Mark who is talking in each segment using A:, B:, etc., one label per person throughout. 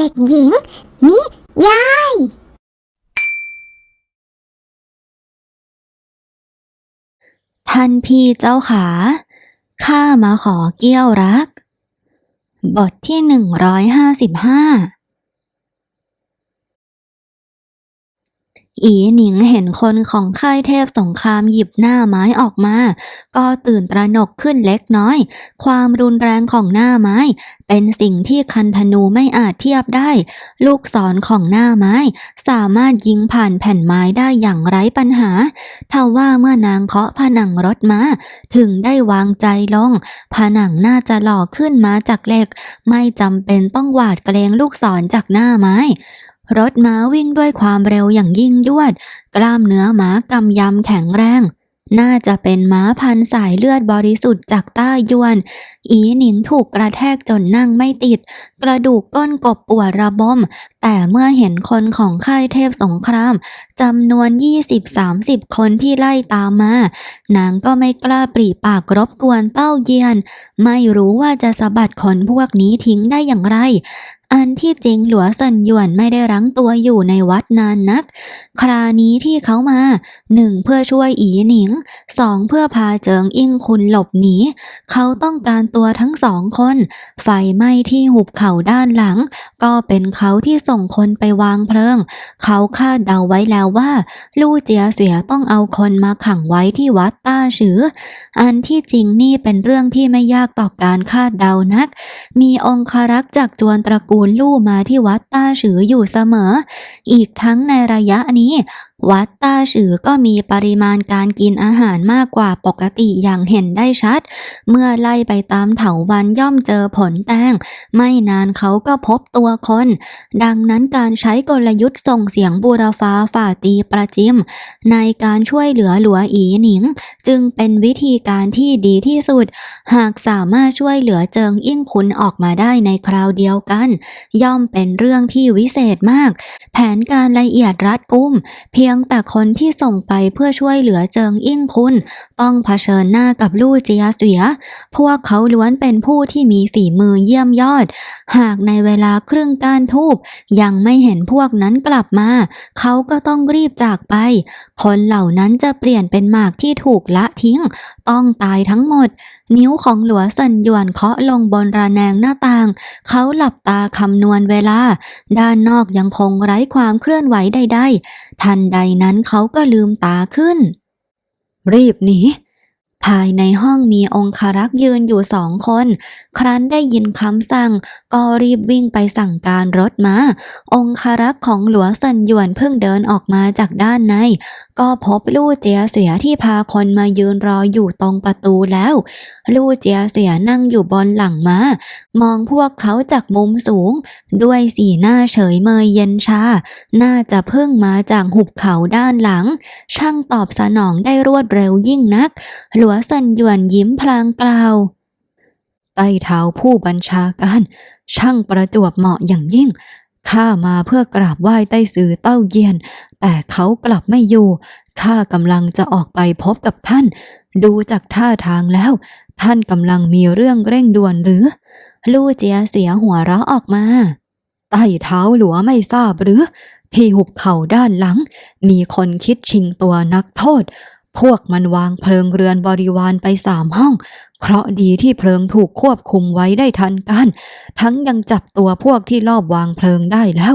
A: เด็กหญิง นิยาย
B: ท่านพี่เจ้าขา ข้ามาขอเกี้ยวรัก บทที่หนึ่งร้อยห้าสิบห้า อีหนิงเห็นคนของค่ายเทพสงครามหยิบหน้าไม้ออกมา ก็ตื่นตระหนกขึ้นเล็กน้อย ความรุนแรงของหน้าไม้ เป็นสิ่งที่คันธนูไม่อาจเทียบได้ ลูกศรของหน้าไม้ สามารถยิงผ่านแผ่นไม้ได้อย่างไร้ปัญหาทว่าเมื่อนางเคาะผนังรถมา ถึงได้วางใจลง ผนังน่าจะหล่อขึ้นมาจากเหล็ก ไม่จำเป็นต้องหวาดเกรงลูกศรจากหน้าไม้ รถม้าวิ่งด้วยความเร็วอย่างยิ่งยวด กล้ามเนื้อม้ากำยำแข็งแรง น่าจะเป็นม้าพันสายเลือดบริสุทธิ์จากต้ายวน อีหนิงถูกกระแทกจนนั่งไม่ติด กระดูกก้นกบปวดระบมแต่เมื่อเห็นคนของค่ายเทพสงครามจำนวน 20-30 คนที่ไล่ตามมา นางก็ไม่กล้าปรีปากรบกวนเต้าเยียน ไม่รู้ว่าจะสะบัดคนพวกนี้ทิ้งได้อย่างไร อันที่จริงหลัวเซินหยวนไม่ได้รั้งตัวอยู่ในวัดนานนัก คราวนี้ที่เขามาหนึ่งเพื่อช่วยอีหนิงสองเพื่อพาเจิงอิ่งคุณหลบหนีเขาต้องการตัวทั้งสองคน ไฟไหม้ที่หุบเขาด้านหลัง ก็เป็นเขาที่ส่งคนไปวางเพลิง เขาคาดเดาไว้แล้วว่าลู่เจียเสียต้องเอาคนมาขังไว้ที่วัดต้าฉือ อันที่จริงนี่เป็นเรื่องที่ไม่ยากต่อการคาดเดานัก มีองคารักษ์จากจวนตระกูลลู่มาที่วัดต้าฉืออยู่เสมอ อีกทั้งในระยะนี้วัดต้าฉือก็มีปริมาณการกินอาหารมากกว่าปกติอย่างเห็นได้ชัด เมื่อไล่ไปตามเถาวันย่อมเจอผลแตงไม่นานเขาก็พบตัวคน ดังนั้นการใช้กลยุทธ์ส่งเสียงบูรฟ้าฝ่าตีประจิม ในการช่วยเหลือหลัวอีหนิง จึงเป็นวิธีการที่ดีที่สุด หากสามารถช่วยเหลือเจิงอิ่งคุณออกมาได้ในคราวเดียวกัน ย่อมเป็นเรื่องที่วิเศษมาก แผนการละเอียดรัดกุม เพียงแต่คนที่ส่งไปเพื่อช่วยเหลือเจิงอิ่งคุณ ต้องเผชิญหน้ากับลู่เจียเสีย พวกเขาล้วนเป็นผู้ที่มีฝีมือเยี่ยมยอด หากในเวลาครึ่งกานทูบยังไม่เห็นพวกนั้นกลับมา เขาก็ต้องรีบจากไป คนเหล่านั้นจะเปลี่ยนเป็นหมากที่ถูกละทิ้ง ต้องตายทั้งหมด นิ้วของหลัวสันหยวนเคาะลงบนระแนงหน้าต่าง เขาหลับตาคำนวณเวลา ด้านนอกยังคงไร้ความเคลื่อนไหวใดๆทันใดนั้นเขาก็ลืมตาขึ้น รีบหนี ภายในห้องมีองคารักษ์ยืนอยู่สองคน ครั้นได้ยินคำสั่ง ก็รีบวิ่งไปสั่งการรถมา องคารักษ์ของหลัวสันหยวนเพิ่งเดินออกมาจากด้านใน ก็พบลู่เจียเสียที่พาคนมายืนรออยู่ตรงประตูแล้ว ลู่เจียเสียนั่งอยู่บนหลังม้ามองพวกเขาจากมุมสูง ด้วยสีหน้าเฉยเมยเย็นชา น่าจะเพิ่งมาจากหุบเขาด้านหลัง ช่างตอบสนองได้รวดเร็วยิ่งนักหลวสันหยวนยิ้มพลางกล่าวใต้เท้าผู้บัญชาการ ช่างประจวบเหมาะอย่างยิ่งข้ามาเพื่อกราบไหว้ใต้สือเต้าเยียน แต่เขากลับไม่อยู่ข้ากำลังจะออกไปพบกับท่าน ดูจากท่าทางแล้ว ท่านกำลังมีเรื่องเร่งด่วนหรือ ลู่เจียเสียหัวเราะออกมาใต้เท้าหลัวไม่ทราบหรือ ที่หุบเข่าด้านหลัง มีคนคิดชิงตัวนักโทษ พวกมันวางเพลิงเรือนบริวารไปสามห้อง เคราะดีที่เพลิงถูกควบคุมไว้ได้ทันการทั้งยังจับตัวพวกที่ลอบวางเพลิงได้แล้ว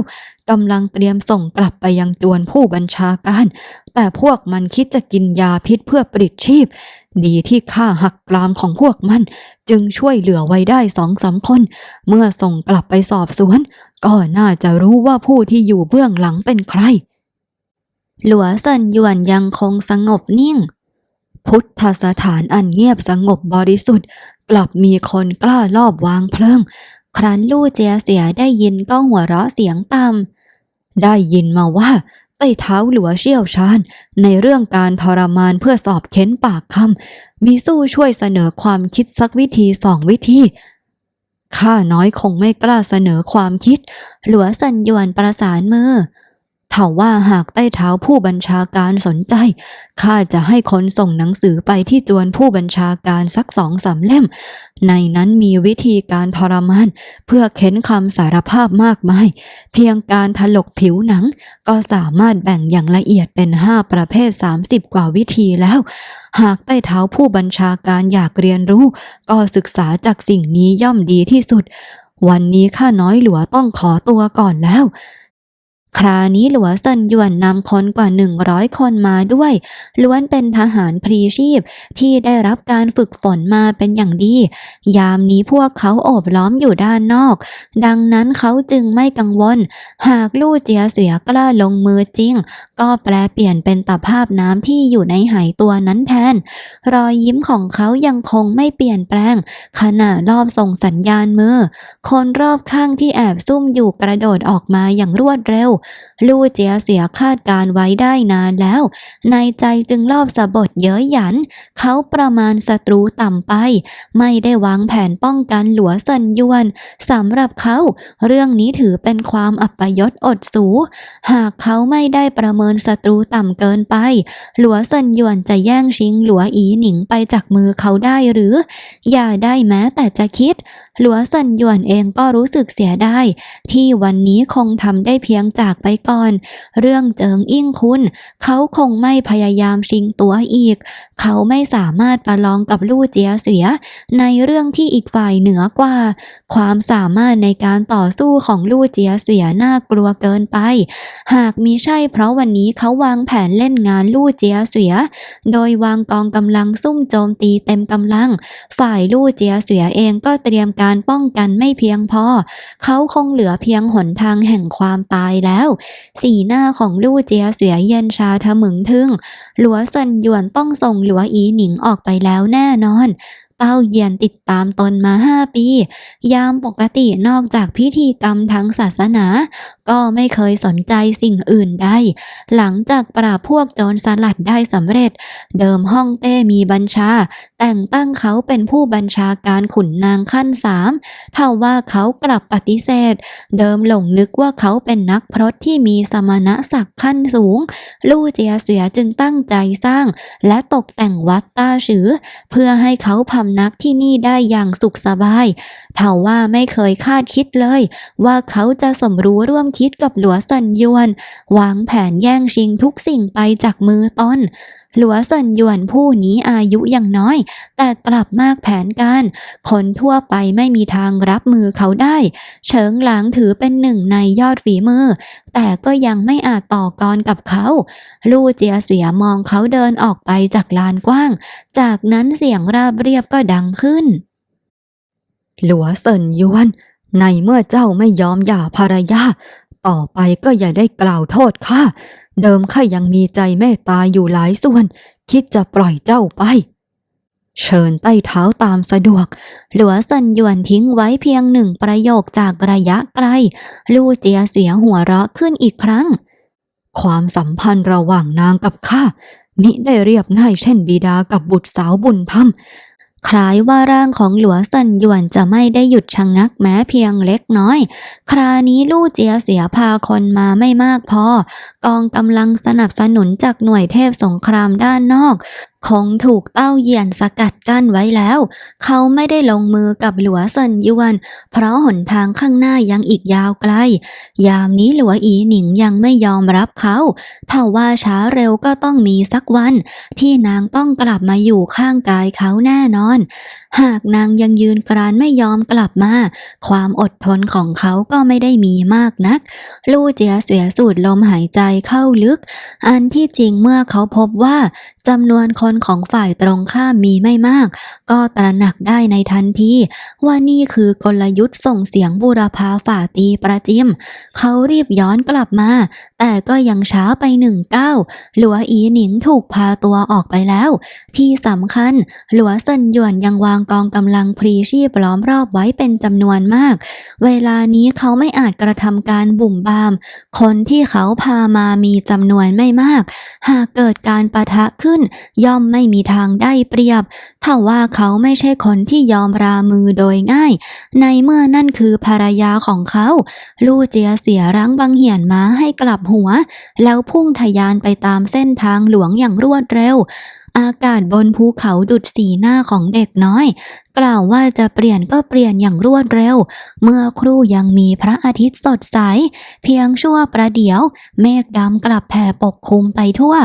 B: กำลังเตรียมส่งกลับไปยังจวนผู้บัญชาการ แต่พวกมันคิดจะกินยาพิษเพื่อปลิดชีพ ดีที่ข้าหักกรามของพวกมัน จึงช่วยเหลือไว้ได้สองสามคน เมื่อส่งกลับไปสอบสวน ก็น่าจะรู้ว่าผู้ที่อยู่เบื้องหลังเป็นใคร หลัวเซินหยวนยังคงสงบนิ่ง พุทธสถานอันเงียบสงบบริสุทธิ์ กลับมีคนกล้าลอบวางเพลิง ครั้นลู่เจียเสียได้ยินก็หัวเราะเสียงต่ำได้ยินมาว่าไต้เท้าหลัวเชี่ยวชาญในเรื่องการทรมานเพื่อสอบเค้นปากคำมีสู้ช่วยเสนอความคิดสักวิธีสองวิธีข้าน้อยคงไม่กล้าเสนอความคิด หลัวสันหยวนประสานมือ ถ้าว่าหากใต้เท้าผู้บัญชาการสนใจ ข้าจะให้คนส่งหนังสือไปที่จวนผู้บัญชาการสักสองสามเล่ม ในนั้นมีวิธีการทรมาน เพื่อเค้นคำสารภาพมากมาย เพียงการถลกผิวหนัง ก็สามารถแบ่งอย่างละเอียดเป็น5ประเภท 30 กว่าวิธีแล้ว หากใต้เท้าผู้บัญชาการอยากเรียนรู้ ก็ศึกษาจากสิ่งนี้ย่อมดีที่สุด วันนี้ข้าน้อยหลัวต้องขอตัวก่อนแล้ว คราวนี้หลัวเซินหยวนนำคนกว่า 100 คนมาด้วย ล้วนเป็นทหารพรีชีพ ที่ได้รับการฝึกฝนมาเป็นอย่างดี ยามนี้พวกเขาโอบล้อมอยู่ด้านนอก ดังนั้นเขาจึงไม่กังวล หากลู่เจียเสียกล้าลงมือจริงก็แปลเปลี่ยนเป็นตภาพน้ำที่อยู่ในไหตัวนั้นแทน รอยยิ้มของเขายังคงไม่เปลี่ยนแปลง ขณะรอบส่งสัญญาณมือ คนรอบข้างที่แอบซุ่มอยู่กระโดดออกมาอย่างรวดเร็ว ลู่เจียเสียคาดการไว้ได้นานแล้ว ในใจจึงรอบสะบดเย้ยหยัน เขาประมาณศัตรูต่ำไป ไม่ได้วางแผนป้องกันหลัวเซินยวนสำหรับเขา เรื่องนี้ถือเป็นความอัปยศอดสู หากเขาไม่ได้ประเมินศัตรูต่ำเกินไป หลัวเซินยวนจะแย่งชิงหลัวอีหนิงไปจากมือเขาได้หรือ อย่าได้แม้แต่จะคิด หลัวเซินยวนเองก็รู้สึกเสียได้ ที่วันนี้คงทำได้เพียงจากไปก่อน เรื่องเจิงอิ่งคุณ เขาคงไม่พยายามชิงตัวอีก เขาไม่สามารถประลองกับลู่เจียเสีย ในเรื่องที่อีกฝ่ายเหนือกว่า ความสามารถในการต่อสู้ของลู่เจียเสียน่ากลัวเกินไป หากมีใช่เพราะวันนี้เขาวางแผนเล่นงานลู่เจียเสีย โดยวางกองกำลังซุ่มโจมตีเต็มกำลัง ฝ่ายลู่เจียเสียเองก็เตรียมการป้องกันไม่เพียงพอ เขาคงเหลือเพียงหนทางแห่งความตายแล้ว สีหน้าของลู่เจียเสียเย็นชาทะมึงทึ่ง หลัวเซินหยวนต้องส่งหลัวอีหนิงออกไปแล้วแน่นอนเต้าเยียนติดตามตนมาห้าปี ยามปกตินอกจากพิธีกรรมทางศาสนา ก็ไม่เคยสนใจสิ่งอื่นใด หลังจากปราบพวกโจรสลัดได้สำเร็จ เดิมห้องเต้มีบัญชา แต่งตั้งเขาเป็นผู้บัญชาการขุนนางขั้นสามเท่าว่าเขากลับปฏิเสธ เดิมหลงนึกว่าเขาเป็นนักพรตที่มีสมณศักดิ์ขั้นสูง ลู่เจียเสียจึงตั้งใจสร้าง และตกแต่งวัดต้าฉือ เพื่อให้เขาพำนักที่นี่ได้อย่างสุขสบายเท่าว่าไม่เคยคาดคิดเลย ว่าเขาจะสมรู้ร่วมคิดกับหลัวสันยวน วางแผนแย่งชิงทุกสิ่งไปจากมือตน หลัวสันยวนผู้นี้อายุยังน้อย แต่กลับมากแผนการ คนทั่วไปไม่มีทางรับมือเขาได้ เฉิงหลางถือเป็นหนึ่งในยอดฝีมือ แต่ก็ยังไม่อาจต่อกรกับเขา ลู่เจียเสียมองเขาเดินออกไปจากลานกว้าง จากนั้นเสียงราบเรียบก็ดังขึ้น หลัวเซินยวน ในเมื่อเจ้าไม่ยอมหย่าภรรยา ต่อไปก็อย่าได้กล่าวโทษข้า เดิมข้ายังมีใจเมตตาอยู่หลายส่วน คิดจะปล่อยเจ้าไป เชิญใต้เท้าตามสะดวก หลัวสันยวนทิ้งไว้เพียงหนึ่งประโยคจากระยะไกล ลู่เจียเสียหัวเราะขึ้นอีกครั้ง ความสัมพันธ์ระหว่างนางกับข้ามิได้เรียบง่ายเช่นบิดากับบุตรสาวบุญธรรม คล้ายว่าร่างของหลัวสันหยวนจะไม่ได้หยุดชะงงักแม้เพียงเล็กน้อย ครานี้ลู่เจียเสียพาคนมาไม่มากพอ กองกำลังสนับสนุนจากหน่วยเทพสงครามด้านนอก คงถูกเต้าเหยียนสกัดกั้นไว้แล้ว เขาไม่ได้ลงมือกับหลัวเซินยวน เพราะหนทางข้างหน้ายังอีกยาวไกล ยามนี้หลัวอีหนิงยังไม่ยอมรับเขาถ้าว่าช้าเร็วก็ต้องมีสักวัน ที่นางต้องกลับมาอยู่ข้างกายเขาแน่นอน หากนางยังยืนกรานไม่ยอมกลับมา ความอดทนของเขาก็ไม่ได้มีมากนัก ลู่เจียเสียสูดลมหายใจเข้าลึก อันที่จริงเมื่อเขาพบว่า จำนวนคนของฝ่ายตรงข้ามมีไม่มาก ก็ตระหนักได้ในทันทีว่านี่คือกลยุทธ์ส่งเสียงบูรพาฝ่าตีประจิม เขารีบย้อนกลับมา แต่ก็ยังช้าไปหนึ่งก้าวหลัวอีหนิงถูกพาตัวออกไปแล้ว ที่สำคัญ หลัวเซินหยวนยังวางกองกำลังพรีชีพล้อมรอบไว้เป็นจำนวนมาก เวลานี้เขาไม่อาจกระทำการบุ่มบาม คนที่เขาพามามีจำนวนไม่มาก หากเกิดการปะทะขึ้นขึ้น ย่อมไม่มีทางได้เปรียบถ้าว่าเขาไม่ใช่คนที่ยอมรามือโดยง่าย ในเมื่อนั่นคือภรรยาของเขา ลู่เจียเสียรั้งบังเหียนม้าให้กลับหัว แล้วพุ่งทะยานไปตามเส้นทางหลวงอย่างรวดเร็ว อากาศบนภูเขาดุดสีหน้าของเด็กน้อย กล่าวว่าจะเปลี่ยนก็เปลี่ยนอย่างรวดเร็ว เมื่อครู่ยังมีพระอาทิตย์สดใส เพียงชั่วประเดี๋ยว เมฆดำกลับแผ่ปกคลุมไปทั่ว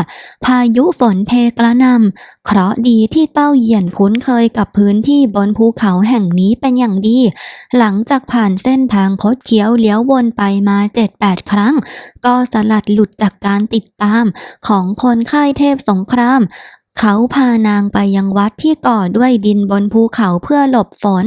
B: พายุฝนเทกระนำเคราะดีที่เต้าเหยียนคุ้นเคยกับพื้นที่บนภูเขาแห่งนี้เป็นอย่างดี หลังจากผ่านเส้นทางคดเคี้ยวเลี้ยววนไปมาเจ็ดแปดครั้ง ก็สลัดหลุดจากการติดตามของคนค่ายเทพสงคราม เขาพานางไปยังวัดที่ก่อด้วยดินบนภูเขาเพื่อหลบฝน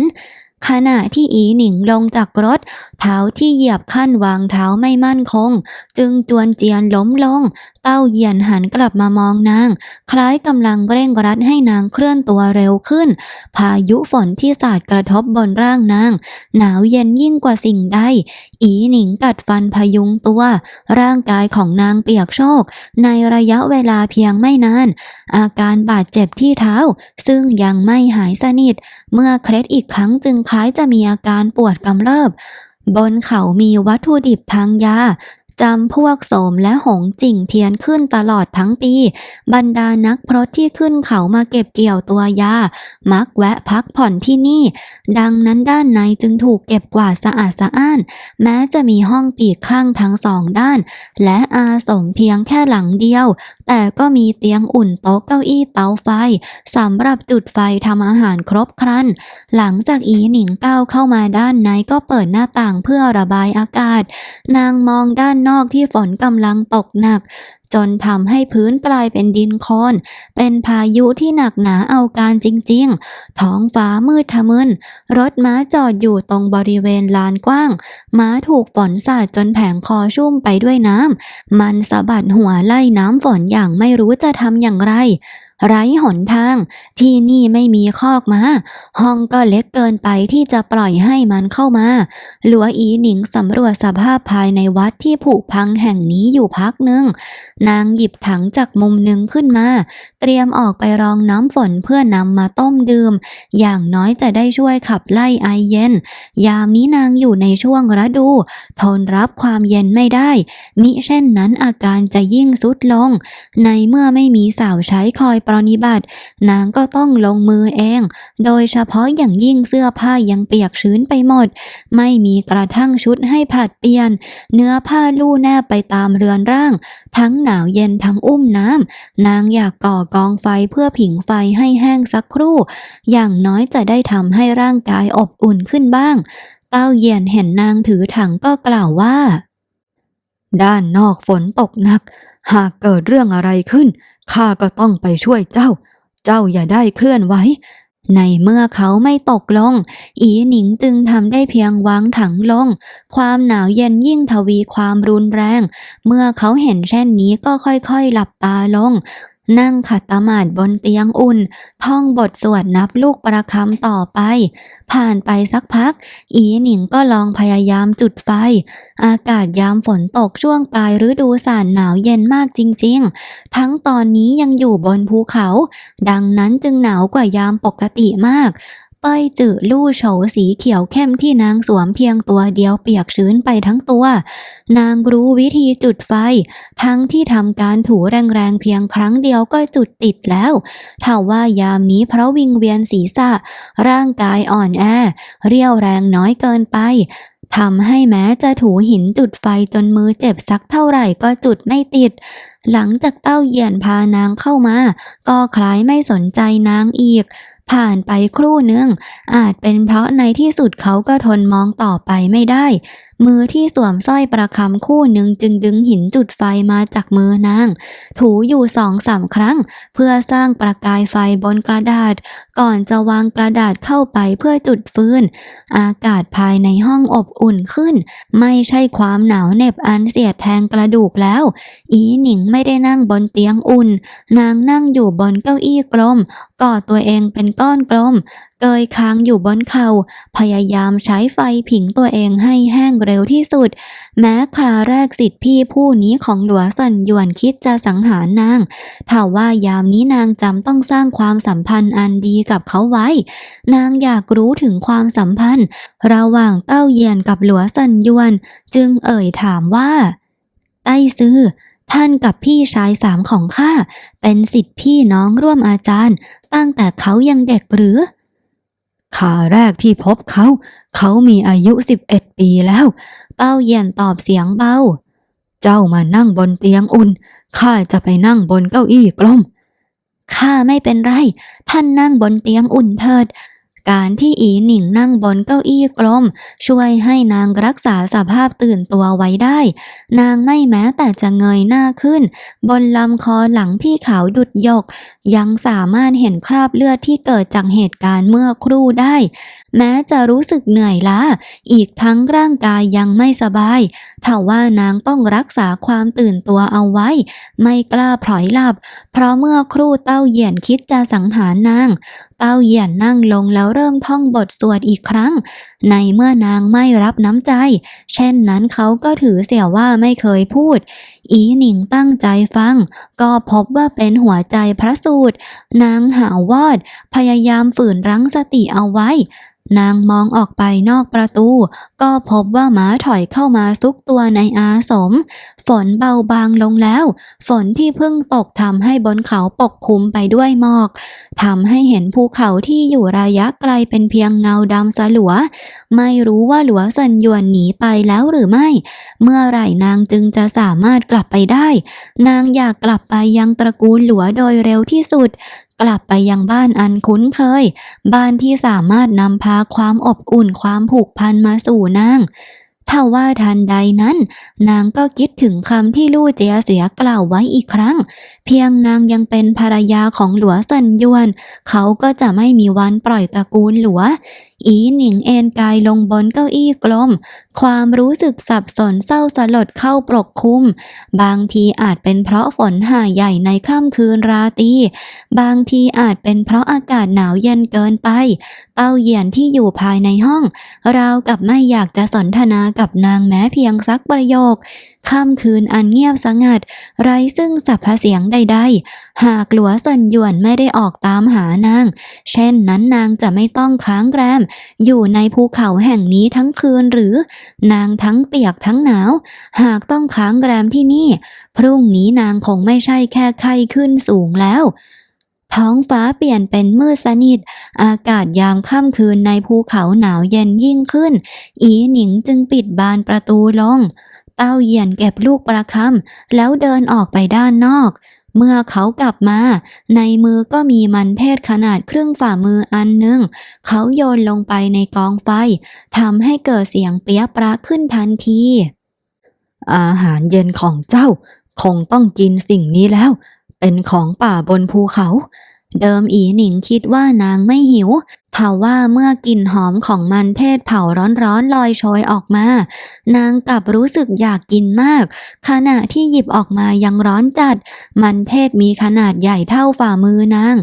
B: ขณะที่อีหนิงลงจากรถ เท้าที่เหยียบขั้นวางเท้าไม่มั่นคง จึงจวนเจียนล้มลงเต้าเหยียนหันกลับมามองนาง คล้ายกำลังเร่งรัดให้นางเคลื่อนตัวเร็วขึ้น พายุฝนที่สาดกระทบบนร่างนาง หนาวเย็นยิ่งกว่าสิ่งใด อีหนิงกัดฟันพยุงตัว ร่างกายของนางเปียกโชก ในระยะเวลาเพียงไม่นาน อาการบาดเจ็บที่เท้า ซึ่งยังไม่หายสนิท เมื่อเคล็ดอีกครั้งจึงคล้ายจะมีอาการปวดกำเริบบนเขามีวัตถุดิบทางยา จำพวกโสมและหงจิ่งเทียนขึ้นตลอดทั้งปี บรรดานักพรตที่ขึ้นเขามาเก็บเกี่ยวตัวยา มักแวะพักผ่อนที่นี่ ดังนั้นด้านในจึงถูกเก็บกวาดสะอาดสะอ้าน แม้จะมีห้องปีกข้างทั้งสองด้าน และอาสมเพียงแค่หลังเดียว แต่ก็มีเตียงอุ่นโต๊ะเก้าอี้เตาไฟสำหรับจุดไฟทำอาหารครบครัน หลังจากอีหนิงก้าวเข้ามาด้านในก็เปิดหน้าต่างเพื่อระบายอากาศ นางมองด้านนอกอกที่ฝนกำลังตกหนัก จนทำให้พื้นกลายเป็นดินโคลนเป็นพายุที่หนักหนาเอาการจริงๆ ท้องฟ้ามืดทะมึน รถม้าจอดอยู่ตรงบริเวณลานกว้าง ม้าถูกฝนสาดจนแผงคอชุ่มไปด้วยน้ำ มันสะบัดหัวไล่น้ำฝนอย่างไม่รู้จะทำอย่างไร ไร้หนทาง ที่นี่ไม่มีคอกม้า ห้องก็เล็กเกินไปที่จะปล่อยให้มันเข้ามา หลัวอีหนิงสำรวจสภาพภายในวัดที่ผุพังแห่งนี้อยู่พักหนึ่ง นางหยิบถังจากมุมหนึ่งขึ้นมา เตรียมออกไปรองน้ำฝนเพื่อนำมาต้มดื่ม อย่างน้อยจะได้ช่วยขับไล่ไอเย็น ยามนี้นางอยู่ในช่วงฤดู ทนรับความเย็นไม่ได้ มิเช่นนั้นอาการจะยิ่งสุดลง ในเมื่อไม่มีสาวใช้คอยปรนนิบัตินางก็ต้องลงมือเอง โดยเฉพาะอย่างยิ่งเสื้อผ้ายังเปียกชื้นไปหมด ไม่มีกระทั่งชุดให้ผลัดเปลี่ยน เนื้อผ้าลู่แนบไปตามเรือนร่าง ทั้งหนาวเย็นทั้งอุ้มน้ำนางอยากก่อกองไฟเพื่อผิงไฟให้แห้งสักครู่ อย่างน้อยจะได้ทำให้ร่างกายอบอุ่นขึ้นบ้างเต้าเยียนเห็นนางถือถังก็กล่าวว่า ด้านนอกฝนตกหนัก หากเกิดเรื่องอะไรขึ้น ข้าก็ต้องไปช่วยเจ้า เจ้าอย่าได้เคลื่อนไหวในเมื่อเขาไม่ตกลง อีหนิงจึงทำได้เพียงวางถังลง ความหนาวเย็นยิ่งทวีความรุนแรง เมื่อเขาเห็นเช่นนี้ก็ค่อยๆหลับตาลง นั่งขัดตมาดบนเตียงอุ่น ท่องบทสวดนับลูกประคำต่อไป ผ่านไปสักพัก อีหนิงก็ลองพยายามจุดไฟ อากาศยามฝนตกช่วงปลายฤดูสานหนาวเย็นมากจริง ๆ ทั้งตอนนี้ยังอยู่บนภูเขา ดังนั้นจึงหนาวกว่ายามปกติมาก เป้ยจือลู่โฉสีเขียวเข้มที่นางสวมเพียงตัวเดียวเปียกชื้นไปทั้งตัว นางรู้วิธีจุดไฟ ทั้งที่ทำการถูแรงๆเพียงครั้งเดียวก็จุดติดแล้วถ้าว่ายามนี้เพราะวิงเวียนศีรษะ ร่างกายอ่อนแอ เรียวแรงน้อยเกินไปทำให้แม้จะถูหินจุดไฟจนมือเจ็บสักเท่าไหร่ก็จุดไม่ติด หลังจากเต้าเหยียนพานางเข้ามา ก็คล้ายไม่สนใจนางอีก ผ่านไปครู่หนึ่งอาจเป็นเพราะในที่สุดเขาก็ทนมองต่อไปไม่ได้ มือที่สวมสร้อยประคำคู่หนึ่งจึงดึงหินจุดไฟมาจากมือนาง ถูอยู่สองสามครั้ง เพื่อสร้างประกายไฟบนกระดาษ ก่อนจะวางกระดาษเข้าไปเพื่อจุดฟืน อากาศภายในห้องอบอุ่นขึ้น ไม่ใช่ความหนาวเหน็บอันเสียดแทงกระดูกแล้ว อีหนิงไม่ได้นั่งบนเตียงอุ่น นางนั่งอยู่บนเก้าอี้กลมกอดตัวเองเป็นก้อนกลม เกยค้างอยู่บนเขา่าพยายามใช้ไฟผิงตัวเองให้แห้งเร็วที่สุด แม้คราแรกสิทธิพี่ผู้นี้ของหลัวสันยวนคิดจะสังหารนางถ้าว่ายามนี้นางจำต้องสร้างความสัมพันธ์อันดีกับเขาไว้ นางอยากรู้ถึงความสัมพันธ์ ระหว่างเต้าเยียนกับหลัวสันยวน จึงเอ่ยถามว่า ไต้ซื้อท่านกับพี่ชายสามของข้าเป็นสิทธิพี่น้องร่วมอาจารย์ ตั้งแต่เขายังเด็กหรือ ขาแรกที่พบเขา เขามีอายุสิบเอ็ดปีแล้ว เป้าเยียนตอบเสียงเบา เจ้ามานั่งบนเตียงอุ่น ข้าจะไปนั่งบนเก้าอี้กลมข้าไม่เป็นไร ท่านนั่งบนเตียงอุ่นเถิด การที่อีหนิงนั่งบนเก้าอี้กลม ช่วยให้นางรักษาสภาพตื่นตัวไว้ได้ นางไม่แม้แต่จะเงยหน้าขึ้น บนลำคอหลังที่ขาวดุดหยก ยังสามารถเห็นคราบเลือดที่เกิดจากเหตุการณ์เมื่อครู่ได้ แม้จะรู้สึกเหนื่อยล้าอีกทั้งร่างกายยังไม่สบายถ้าว่านางต้องรักษาความตื่นตัวเอาไว้ ไม่กล้าพลอยหลับ เพราะเมื่อครู่เต้าเหยียนคิดจะสังหารนาง เก้าเหยียนนั่งลงแล้วเริ่มท่องบทสวดอีกครั้ง ในเมื่อนางไม่รับน้ำใจ เช่นนั้นเขาก็ถือเสียว่าไม่เคยพูด อีหนิงตั้งใจฟัง ก็พบว่าเป็นหัวใจพระสูตร นางหาวอด พยายามฝืนรั้งสติเอาไว้นางมองออกไปนอกประตู ก็พบว่าหมาถอยเข้ามาซุกตัวในอาสม ฝนเบาบางลงแล้ว ฝนที่เพิ่งตกทำให้บนเขาปกคลุมไปด้วยหมอกทำให้เห็นภูเขาที่อยู่ระยะไกลเป็นเพียงเงาดำสลัว ไม่รู้ว่าหลัวสันยวนหนีไปแล้วหรือไม่ เมื่อไหร่นางจึงจะสามารถกลับไปได้ นางอยากกลับไปยังตระกูลหลัวโดยเร็วที่สุดกลับไปยังบ้านอันคุ้นเคย บ้านที่สามารถนำพาความอบอุ่นความผูกพันมาสู่นางถ้าว่าทันใดนั้น นางก็คิดถึงคำที่ลู่เจียเสียกล่าวไว้อีกครั้ง เพียงนางยังเป็นภรรยาของหลัวสันยวน เขาก็จะไม่มีวันปล่อยตระกูลหลัว อีหนิงเอนกายลงบนเก้าอี้กลม ความรู้สึกสับสนเศร้าสลดเข้าปกคลุม บางทีอาจเป็นเพราะฝนห่าใหญ่ในค่ำคืนราตรีบางทีอาจเป็นเพราะอากาศหนาวเย็นเกินไป เต้าเหยียนที่อยู่ภายในห้องราวกับไม่อยากจะสนทนากับนางแม้เพียงสักประโยคค่ำคืนอันเงียบสงัด ไร้ซึ่งสัพเสียงใดๆ หากหลัวสันหยวนไม่ได้ออกตามหานาง เช่นนั้นนางจะไม่ต้องค้างแรม อยู่ในภูเขาแห่งนี้ทั้งคืนหรือ นางทั้งเปียกทั้งหนาว หากต้องค้างแรมที่นี่ พรุ่งนี้นางคงไม่ใช่แค่ไข้ขึ้นสูงแล้วท้องฟ้าเปลี่ยนเป็นมืดสนิท อากาศยามค่ำคืนในภูเขาหนาวเย็นยิ่งขึ้น อีหนิงจึงปิดบานประตูลง เต้าเหยียนเก็บลูกประคำแล้วเดินออกไปด้านนอก เมื่อเขากลับมา ในมือก็มีมันเทศขนาดครึ่งฝ่ามืออันหนึ่ง เขาโยนลงไปในกองไฟทำให้เกิดเสียงเปียปราขึ้นทันที อาหารเย็นของเจ้า คงต้องกินสิ่งนี้แล้ว เป็นของป่าบนภูเขาเดิมอีหนิงคิดว่านางไม่หิว ทว่าเมื่อกลิ่นหอมของมันเทศเผาร้อนๆลอยโชยออกมา นางกลับรู้สึกอยากกินมาก ขณะที่หยิบออกมายังร้อนจัด มันเทศมีขนาดใหญ่เท่าฝ่ามือนาง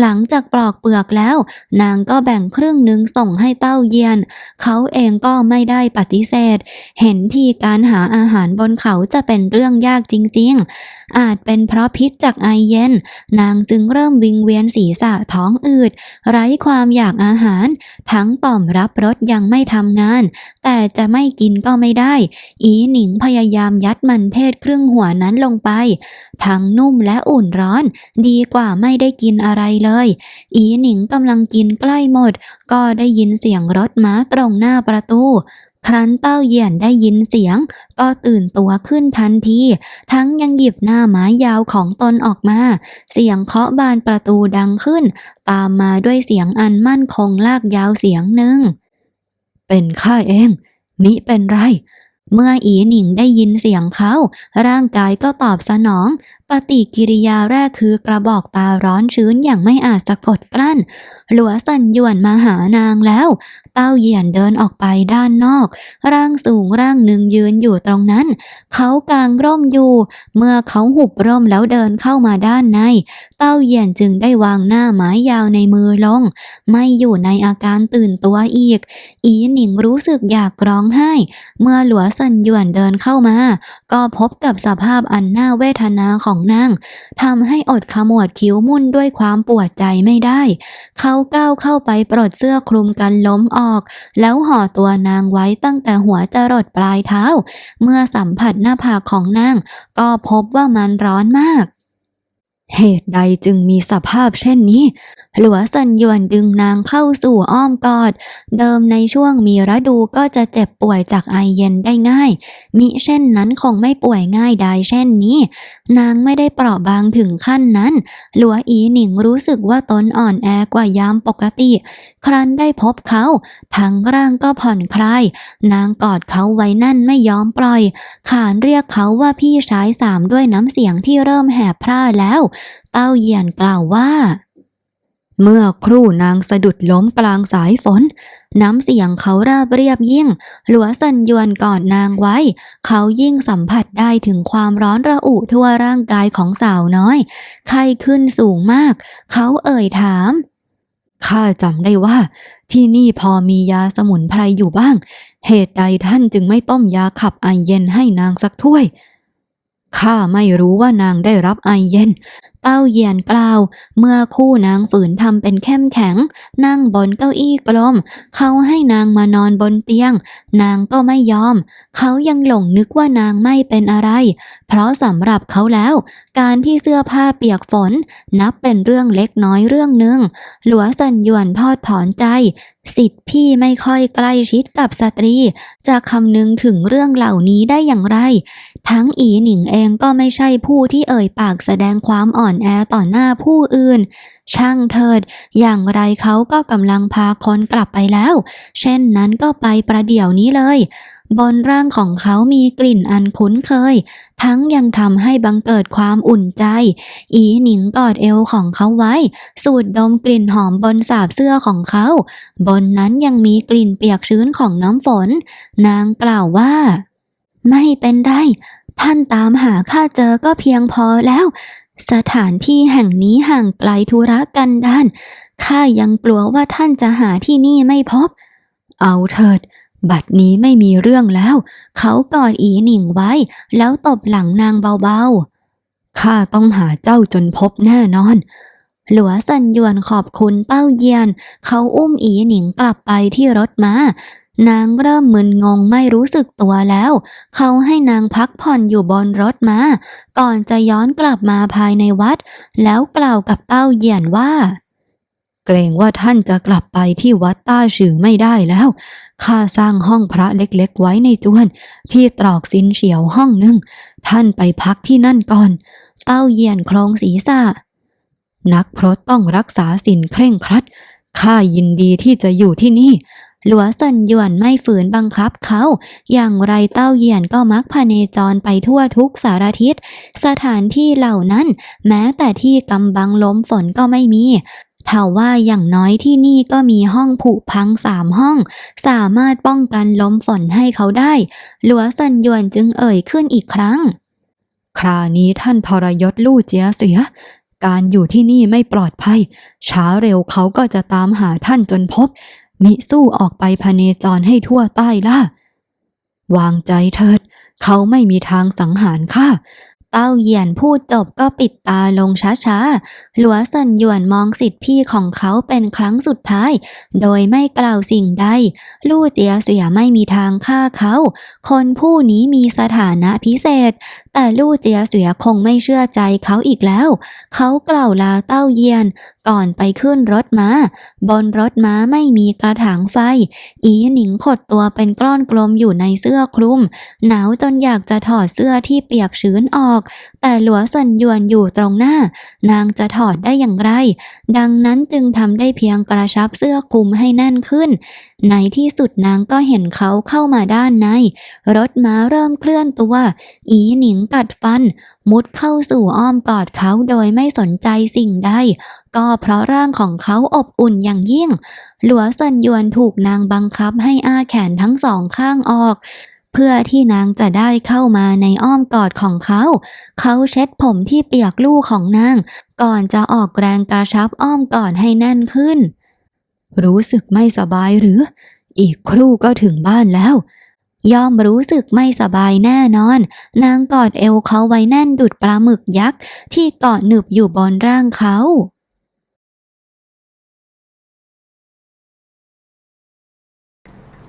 B: หลังจากปลอกเปลือกแล้ว นางก็แบ่งครึ่งหนึ่งส่งให้เต้าเยียน เขาเองก็ไม่ได้ปฏิเสธ เห็นที่การหาอาหารบนเขาจะเป็นเรื่องยากจริงๆ อาจเป็นเพราะพิษจากไอเย็น นางจึงเริ่มวิงเวียนศีรษะท้องอืด ไร้ความอยากอาหาร ทั้งต่อมรับรสยังไม่ทำงาน แต่จะไม่กินก็ไม่ได้ อีหนิงพยายามยัดมันเทศครึ่งหัวนั้นลงไป ทั้งนุ่มและอุ่นร้อน ดีกว่าไม่ได้กินอะไรเลย อีหนิงกำลังกินใกล้หมด ก็ได้ยินเสียงรถม้าตรงหน้าประตู ครั้นเต้าเหยียนได้ยินเสียง ก็ตื่นตัวขึ้นทันที ทั้งยังหยิบหน้าไม้ยาวของตนออกมา เสียงเคาะบานประตูดังขึ้น ตามมาด้วยเสียงอันมั่นคงลากยาวเสียงหนึ่ง เป็นข้าเอง มิเป็นไรเมื่ออีหนิงได้ยินเสียงเขา ร่างกายก็ตอบสนอง ปฏิกิริยาแรกคือกระบอกตาร้อนชื้นอย่างไม่อาจสะกดกลั้น หลัวสันยวนมาหานางแล้ว เต้าเหยียนเดินออกไปด้านนอก ร่างสูงร่างหนึ่งยืนอยู่ตรงนั้น เขากางร่มอยู่ เมื่อเขาหุบร่มแล้วเดินเข้ามาด้านใน เต้าเหยียนจึงได้วางหน้าไม้ยาวในมือลง ไม่อยู่ในอาการตื่นตัวอีก อีหนิงรู้สึกอยากร้องไห้ เมื่อหลัวสันยวนเดินเข้ามา ก็พบกับสภาพอันน่าเวทนาของนางทำให้อดขมวดคิ้วมุ่นด้วยความปวดใจไม่ได้ เขาก้าวเข้าไปปลดเสื้อคลุมกันล้มออก แล้วห่อตัวนางไว้ตั้งแต่หัวจรดปลายเท้า เมื่อสัมผัสหน้าผากของนาง ก็พบว่ามันร้อนมากเหตุใดจึงมีสภาพเช่นนี้ หลัวสันหยวนดึงนางเข้าสู่อ้อมกอด เดิมในช่วงมีฤดูก็จะเจ็บป่วยจากไอเย็นได้ง่าย มิเช่นนั้นคงไม่ป่วยง่ายใดเช่นนี้ นางไม่ได้เปราะบางถึงขั้นนั้น หลัวอีหนิงรู้สึกว่าตนอ่อนแอกว่ายามปกติ ครั้นได้พบเขาทั้งร่างก็ผ่อนคลาย นางกอดเขาไว้นั่นไม่ยอมปล่อย ขานเรียกเขาว่าพี่ชายสามด้วยน้ำเสียงที่เริ่มแหบพร่าแล้ว เต้าเหยียนกล่าวว่า เมื่อครู่นางสะดุดล้มกลางสายฝน น้ำเสียงเขาราบเรียบยิ่ง หลัวสันยวนกอดนางไว้ เขายิ่งสัมผัสได้ถึงความร้อนระอุทั่วร่างกายของสาวน้อย ไข้ขึ้นสูงมาก เขาเอ่ยถาม ข้าจำได้ว่า ที่นี่พอมียาสมุนไพรอยู่บ้าง เหตุใดท่านจึงไม่ต้มยาขับไอเย็นให้นางสักถ้วยข้าไม่รู้ว่านางได้รับไอเย็น เต้าเหยียนกล่าว เมื่อคู่นางฝืนทำเป็นเข้มแข็ง นั่งบนเก้าอี้กลม เขาให้นางมานอนบนเตียง นางก็ไม่ยอม เขายังหลงนึกว่านางไม่เป็นอะไร เพราะสำหรับเขาแล้ว การที่เสื้อผ้าเปียกฝน นับเป็นเรื่องเล็กน้อยเรื่องหนึ่ง หลัวสันยวนทอดถอนใจ สิทธิ์พี่ไม่ค่อยใกล้ชิดกับสตรี จะคำนึงถึงเรื่องเหล่านี้ได้อย่างไร ทั้งอีหนิงเองก็ไม่ใช่ผู้ที่เอ่ยปากแสดงความอ่อนแอต่อหน้าผู้อื่น ช่างเถิด อย่างไรเขาก็กำลังพาคนกลับไปแล้ว เช่นนั้นก็ไปประเดี๋ยวนี้เลย บนร่างของเขามีกลิ่นอันคุ้นเคย ทั้งยังทำให้บังเกิดความอุ่นใจ อีหนิงกอดเอวของเขาไว้ สูดดมกลิ่นหอมบนสาบเสื้อของเขา บนนั้นยังมีกลิ่นเปียกชื้นของน้ำฝน นางกล่าวว่า ไม่เป็นไรท่านตามหาข้าเจอก็เพียงพอแล้ว สถานที่แห่งนี้ห่างไกลธุระกันดานข้ายังกลัวว่าท่านจะหาที่นี่ไม่พบ เอาเถิด บัดนี้ไม่มีเรื่องแล้ว เขากอดอีหนิงไว้ แล้วตบหลังนางเบาๆ ข้าต้องหาเจ้าจนพบแน่นอน หลัวสันยวนขอบคุณเต้าเยียน เขาอุ้มอีหนิงกลับไปที่รถม้า นางเริ่มมึนงงไม่รู้สึกตัวแล้ว เขาให้นางพักผ่อนอยู่บนรถมา ก่อนจะย้อนกลับมาภายในวัด แล้วกล่าวกับเต้าเหยียนว่า เกรงว่าท่านจะกลับไปที่วัดต้าฉือไม่ได้แล้ว ข้าสร้างห้องพระเล็กๆไว้ในจวน ที่ตรอกสินเฉียวห้องหนึ่ง ท่านไปพักที่นั่นก่อน เต้าเหยียนโครงศีรษะนักพรตต้องรักษาศีลเคร่งครัดข้ายินดีที่จะอยู่ที่นี่ หลัวสันหยวนไม่ฝืนบังคับเขา อย่างไรเต้าเหยียนก็มักพเนจรไปทั่วทุกสารทิศ สถานที่เหล่านั้น แม้แต่ที่กำบังล้มฝนก็ไม่มีเท่าว่าอย่างน้อยที่นี่ก็มีห้องผุพังสามห้อง สามารถป้องกันล้มฝนให้เขาได้ หลัวสันหยวนจึงเอ่ยขึ้นอีกครั้ง คราวนี้ท่านทรยศลู่เจียเสีย การอยู่ที่นี่ไม่ปลอดภัย ช้าเร็วเขาก็จะตามหาท่านจนพบ มิสู้ออกไปพเนจรให้ทั่วใต้ล่ะ วางใจเถิด เขาไม่มีทางสังหารข้าเต้าเหยียนพูดจบก็ปิดตาลงช้าๆ หลัวสันหยวนมองสิทธิพี่ของเขาเป็นครั้งสุดท้าย โดยไม่กล่าวสิ่งใด ลู่เจียเสียไม่มีทางฆ่าเขา คนผู้นี้มีสถานะพิเศษ แต่ลู่เจียเสียคงไม่เชื่อใจเขาอีกแล้ว เขากล่าวลาเต้าเยียน ก่อนไปขึ้นรถม้า บนรถม้าไม่มีกระถางไฟ อีหนิงขดตัวเป็นกล้อนกลมอยู่ในเสื้อคลุม หนาวจนอยากจะถอดเสื้อที่เปียกชื้นออก แต่หลัวสันยวนอยู่ตรงหน้า นางจะถอดได้อย่างไร ดังนั้นจึงทำได้เพียงกระชับเสื้อคลุมให้แน่นขึ้น ในที่สุดนางก็เห็นเขาเข้ามาด้านใน รถม้าเริ่มเคลื่อนตัว อีหนิงกัดฟัน มุดเข้าสู่อ้อมกอดเขาโดยไม่สนใจสิ่งใดก็เพราะร่างของเขาอบอุ่นอย่างยิ่ง หลัวสันยวนถูกนางบังคับให้อ้าแขนทั้งสองข้างออก เพื่อที่นางจะได้เข้ามาในอ้อมกอดของเขา เขาเช็ดผมที่เปียกลู่ของนาง ก่อนจะออกแรงกระชับอ้อมกอดให้แน่นขึ้น รู้สึกไม่สบายหรือ อีกครู่ก็ถึงบ้านแล้วย่อมรู้สึกไม่สบายแน่นอน นางกอดเอวเขาไว้แน่นดุดปลาหมึกยักษ์ที่เกาะหนึบอยู่บนร่างเขา